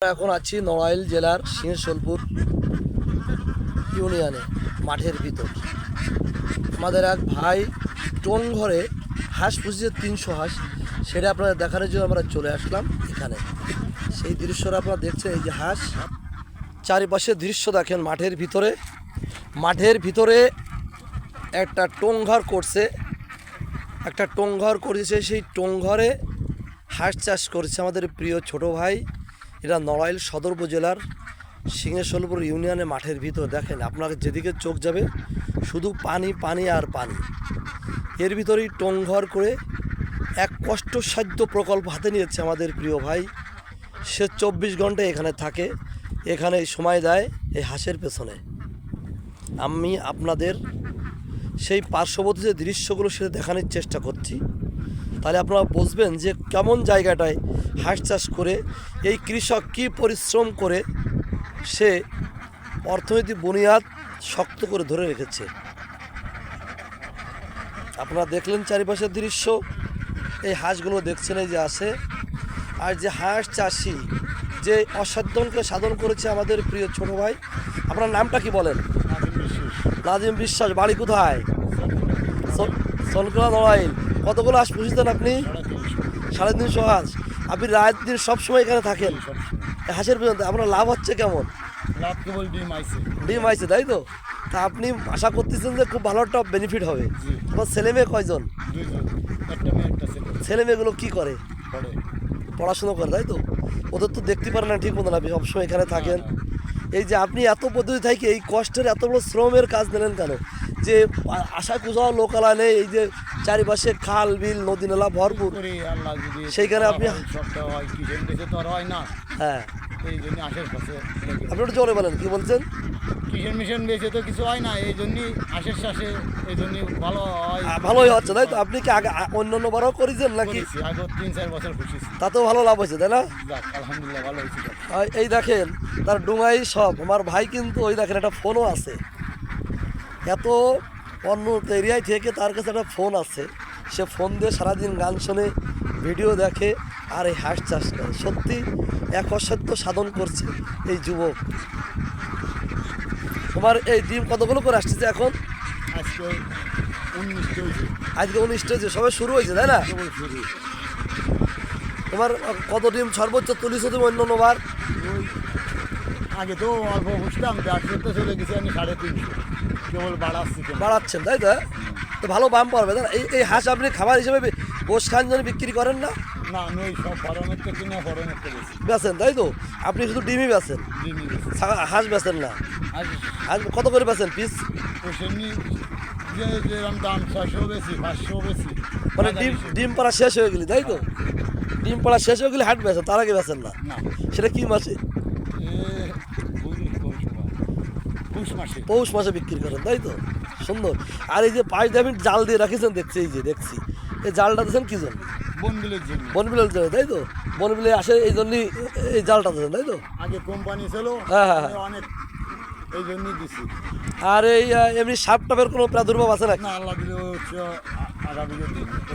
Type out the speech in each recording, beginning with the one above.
এখন আছি নড়াইল জেলার সিংহসোলপুর ইউনিয়নে, মাঠের ভিতর। আমাদের এক ভাই টোন ঘরে হাঁস পুষিছে তিনশো হাঁস, সেটা আপনাদের দেখানোর জন্য আমরা চলে আসলাম এখানে। সেই দৃশ্যটা আপনারা দেখছেন, এই যে হাঁস। চারিপাশে দৃশ্য দেখেন মাঠের ভিতরে। মাঠের ভিতরে একটা টংঘর করছে। একটা টংঘর করেছে, সেই টংঘরে হাঁস চাষ করেছে আমাদের প্রিয় ছোট ভাই। এটা নড়াইল সদর উপজেলার সিংহেশ্বরপুর ইউনিয়নে মাঠের ভিতর। দেখেন, আপনাকে যেদিকে চোখ যাবে, শুধু পানি পানি আর পানি। এর ভিতরেই টংঘর করে এক কষ্টসাধ্য প্রকল্প হাতে নিয়েছে আমাদের প্রিয় ভাই। সে চব্বিশ ঘণ্টা এখানে থাকে এখানে সময় দেয় এই হাঁসের পেছনে। আমি আপনাদের সেই পার্শ্ববর্তী যে দৃশ্যগুলো সেটা দেখানোর চেষ্টা করছি। তাহলে আপনারা বুঝবেন যে কেমন জায়গাটায় হাঁস চাষ করে এই কৃষক কী পরিশ্রম করে সে অর্থনৈতিক বুনিয়াদ শক্ত করে ধরে রেখেছে। আপনারা দেখলেন চারিপাশের দৃশ্য এই হাঁসগুলো দেখছেন এই যে আছে। আর যে হাঁস চাষি যে অসাধ্যকে সাধন করেছে আমাদের প্রিয় ছোট ভাই আপনার নামটা কি বলেন? নাজিম বিশ্বাস। বাড়ি কোথায়? সলকলা নড়াইল। কতগুলো হাঁস পুষেছেন আপনি সাড়ে তিনশো হাঁস। আপনি রাত দিন সবসময় এখানে থাকেন। হাঁসের পর্যন্ত আপনার লাভ হচ্ছে কেমন? লাভ কেবল ডিম আইছে। ডিম আইছে তাই তো? তা আপনি আশা করতেছেন যে খুব ভালো একটা বেনিফিট হবে। জি। আমার ছেলে মেয়ে কয়জন? ছেলে। মেয়েগুলো কী করে? পড়ে। পড়াশোনা করে তাই তো? ওদের তো দেখতে পারেন না ঠিক মতন আপনি সবসময় এখানে থাকেন। এই যে আপনি এত পদ্ধতি থাকি এই কষ্টের এত বড় শ্রমের কাজ নিলেন কেন? যে আশা কোথাও লোকাল আনে এই যে চারিপাশে খাল বিল নদী নালা ভরপুর। সেইখানে আপনি- হয় না। হ্যাঁ। এই জন্য আশের পাশে আপনি একটু জোরে বলেন কি বলছেন? কিসের মিশন বেশি তো কিছু হয় না এই জন্যই আশের শ্বাসে এই জন্যই ভালো হয়। ভালোই হচ্ছে তাই তো? আপনি কি আগে আ- অন্যান্য বারও করেছেন নাকি? আগে তিন চার বছর খুশি তাতেও ভালো লাভ হয়েছে তাই না? আলহামদুলিল্লাহ ভালো হয়েছে। এই দেখেন তার ডুঙাই সব আমার ভাই কিন্তু ওই দেখেন একটা ফোনও আছে। এত অন্য এরিয়ায় থেকে তার কাছে একটা ফোন আছে। সে ফোন দিয়ে সারাদিন গান শোনে ভিডিও দেখে আর এই হাঁস চাষ করে সত্যি এক অসাধ্য সাধন করছে এই যুবক। তোমার এই ডিম কতগুলো করে আসছে এখন? আজকে উনিশটা হয়েছে। আজকে উনিশটা হয়েছে সবে শুরু হয়েছে তাই না? শুরু তোমার কত ডিম সর্বোচ্চ তুলিছো তুমি অন্য বার ওই আগে তো অল্প বুঝতাম দেড়শো তো চলে গেছি আমি সাড়ে তিনশো। কেবল বাড়াচ্ছি বাড়াচ্ছেন তাই তো? তো ভালো দাম পারবে তাই না? এই এই হাঁস আপনি খাবার হিসেবে গোশ খান জন্য বিক্রি করেন না? না আমি ওই সব কিনে বেশি তাই তো? আপনি শুধু ডিমই ডিমই বেশি হাঁস না। হাঁস কত করে পিস সেমনি যে যেরকম দাম ছয়শো বেশি পাঁচশো বেশি মানে ডিম ডিম পাড়া শেষ হয়ে গেলি তাই তো? ডিম পাড়া শেষ হয়ে গেলে হাট বেচেন তার আগে বেচেন না। সেটা কি মাসে? সময় মাসে। পৌষ মাসে। বিক্রি করেন তাই তো? সুন্দর। আর এই যে পাঁচ দামি জাল দিয়ে রাখেছেন দেখছি এই যে দেখছি। এই জালটা দিয়েছেন কি জন্য? বনবিলের জন্য। বনবিলের জন্য তাই তো? বনবিলে আসে এই জন্যই এই জালটা দিয়েছেন তাই তো? আগে কোম্পানি ছিল হ্যাঁ, হ্যাঁ, হ্যাঁ। অনেক এই জন্যই দিছি। আর এই এমনি সাপ টাপের কোনো প্রাদুর্ভাব আছে নাকি? না আল্লাহ দিলে হচ্ছে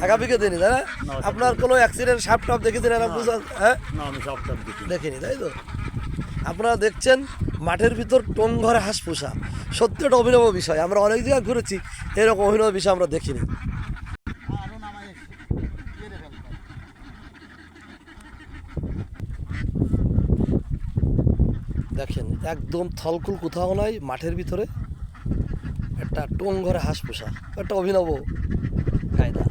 আগামীকে দিনই তাই না? না, আপনার কোনো অ্যাক্সিডেন্ট সাপ টাপ দেখেছেন এরকম বুঝা হ্যাঁ? না আমি সব দেখি দেখিনি। তাই তো? আপনারা দেখছেন মাঠের ভিতর টং ঘরে হাঁস পোষা সত্যি একটা অভিনব বিষয় আমরা অনেক জায়গায় ঘুরেছি এরকম অভিনব বিষয় আমরা দেখিনি। দেখেন, একদম থলকুল কোথাও নাই, মাঠের ভিতরে। একটা টোন ঘরে হাঁস পোষা। একটা অভিনব কায়দা